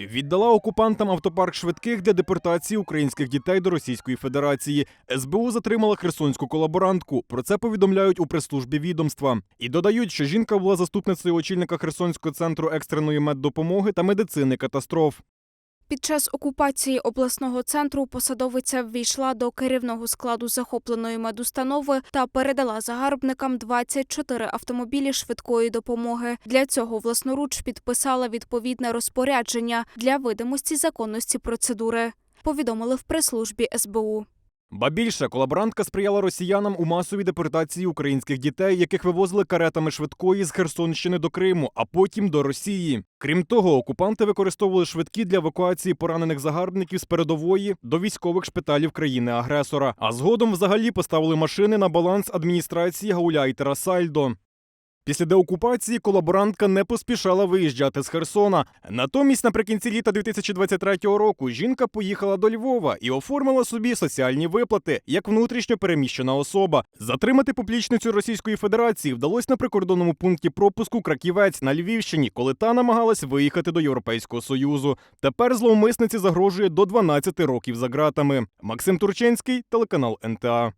Віддала окупантам автопарк швидких для депортації українських дітей до Російської Федерації. СБУ затримала херсонську колаборантку. Про це повідомляють у прес-службі відомства. І додають, що жінка була заступницею очільника Херсонського центру екстреної меддопомоги та медицини катастроф. Під час окупації обласного центру посадовиця ввійшла до керівного складу захопленої медустанови та передала загарбникам 24 автомобілі швидкої допомоги. Для цього власноруч підписала відповідне розпорядження для видимості законності процедури. Повідомили в прес-службі СБУ. Ба більше колаборантка сприяла росіянам у масовій депортації українських дітей, яких вивозили каретами швидкої з Херсонщини до Криму, а потім до Росії. Крім того, окупанти використовували швидкі для евакуації поранених загарбників з передової до військових шпиталів країни-агресора. А згодом взагалі поставили машини на баланс адміністрації Гауляйтера Сальдо. Після деокупації колаборантка не поспішала виїжджати з Херсона. Натомість, наприкінці літа 2023 року, жінка поїхала до Львова і оформила собі соціальні виплати як внутрішньо переміщена особа. Затримати поплічницю Російської Федерації вдалося на прикордонному пункті пропуску Краківець на Львівщині, коли та намагалась виїхати до Європейського союзу. Тепер зловмисниці загрожує до 12 років за ґратами. Максим Турчинський, телеканал НТА.